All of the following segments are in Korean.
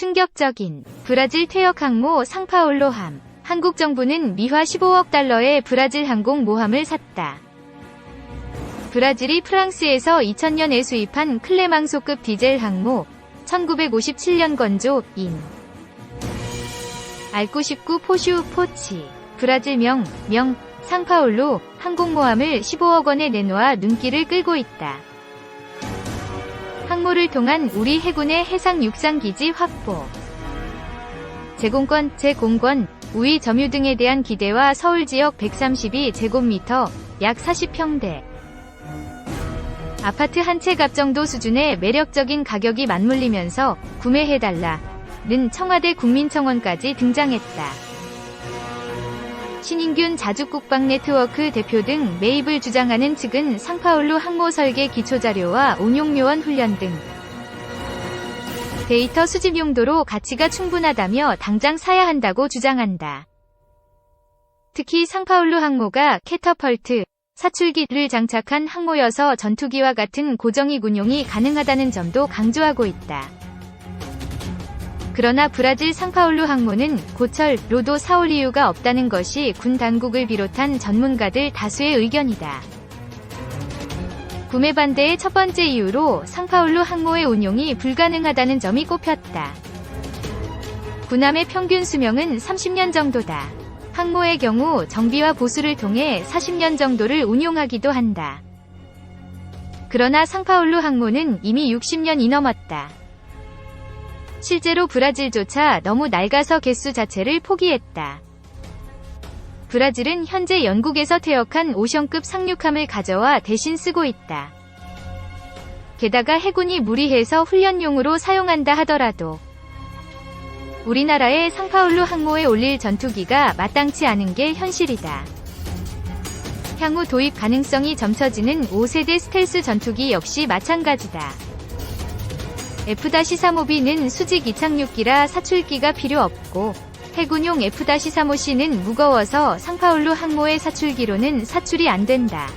충격적인 브라질 퇴역 항모 상파올로함. 한국 정부는 미화 15억 달러의 브라질 항공 모함을 샀다. 브라질이 프랑스에서 2000년에 수입한 클레망소급 디젤 항모 1957년 건조 인 알99 포슈 포치 브라질명 명 상파올로 항공모함을 15억 원에 내놓아 눈길을 끌고 있다. 항모를 통한 우리 해군의 해상 육상 기지 확보 제공권, 제공권, 우위 점유 등에 대한 기대와 서울 지역 132 제곱미터, 약 40평대. 아파트 한 채 값 정도 수준의 매력적인 가격이 맞물리면서 구매해달라 는 청와대 국민청원까지 등장했다. 신인균 자주국방 네트워크 대표 등 매입을 주장하는 측은 상파울루 항모 설계 기초자료와 운용요원 훈련 등 데이터 수집 용도로 가치가 충분하다며 당장 사야 한다고 주장한다. 특히 상파울루 항모가 캐터펄트, 사출기를 장착한 항모여서 전투기와 같은 고정익 운용이 가능하다는 점도 강조하고 있다. 그러나 브라질 상파울루 항모는 고철 로도 사올 이유가 없다는 것이 군 당국을 비롯한 전문가들 다수의 의견이다. 구매 반대의 첫 번째 이유로 상파울루 항모의 운용이 불가능하다는 점이 꼽혔다. 군함의 평균 수명은 30년 정도다. 항모의 경우 정비와 보수를 통해 40년 정도를 운용하기도 한다. 그러나 상파울루 항모는 이미 60년이 넘었다. 실제로 브라질조차 너무 낡아서 개수 자체를 포기했다. 브라질은 현재 영국에서 퇴역한 오션급 상륙함을 가져와 대신 쓰고 있다. 게다가 해군이 무리해서 훈련용으로 사용한다 하더라도 우리나라의 상파울루 항모에 올릴 전투기가 마땅치 않은 게 현실이다. 향후 도입 가능성이 점쳐지는 5세대 스텔스 전투기 역시 마찬가지다. F-35B는 수직 이착륙기라 사출기가 필요 없고 해군용 F-35C는 무거워서 상파울루 항모의 사출기로는 사출이 안 된다.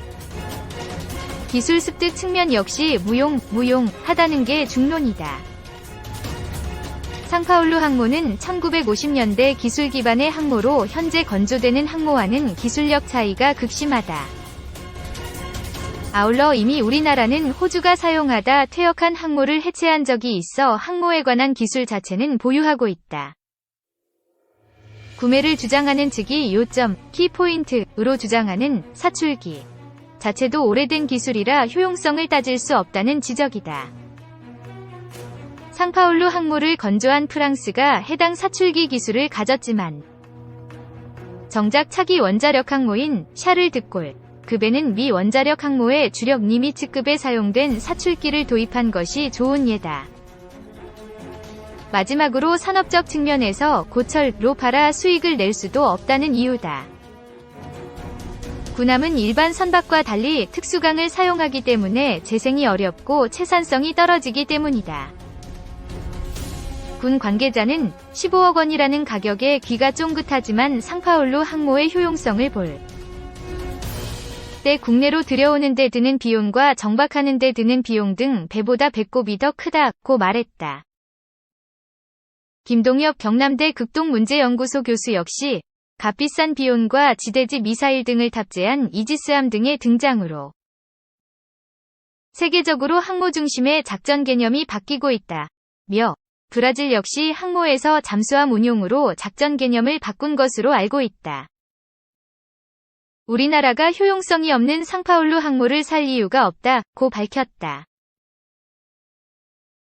기술 습득 측면 역시 무용, 무용 하다는 게 중론이다. 상파울루 항모는 1950년대 기술 기반의 항모로 현재 건조되는 항모와는 기술력 차이가 극심하다. 아울러 이미 우리나라는 호주가 사용하다 퇴역한 항모를 해체한 적이 있어 항모에 관한 기술 자체는 보유하고 있다. 구매를 주장하는 측이 요점, 키포인트으로 주장하는 사출기 자체도 오래된 기술이라 효용성을 따질 수 없다는 지적이다. 상파울루 항모를 건조한 프랑스가 해당 사출기 기술을 가졌지만 정작 차기 원자력 항모인 샤를 드골 급에는 미 원자력 항모의 주력 니미츠급에 사용된 사출기를 도입한 것이 좋은 예다. 마지막으로 산업적 측면에서 고철로 팔아 수익을 낼 수도 없다는 이유다. 군함은 일반 선박과 달리 특수강을 사용하기 때문에 재생이 어렵고 채산성이 떨어지기 때문이다. 군 관계자는 15억 원이라는 가격에 귀가 쫑긋하지만 상파울루 항모의 효용성을 볼 때 국내로 들여오는 데 드는 비용과 정박하는 데 드는 비용 등 배보다 배꼽이 더 크다고 말했다. 김동엽 경남대 극동문제연구소 교수 역시 값비싼 비용과 지대지 미사일 등을 탑재한 이지스함 등의 등장으로 세계적으로 항모 중심의 작전 개념이 바뀌고 있다. 며 브라질 역시 항모에서 잠수함 운용으로 작전 개념을 바꾼 것으로 알고 있다. 우리나라가 효용성이 없는 상파울루 항모를 살 이유가 없다 고 밝혔다.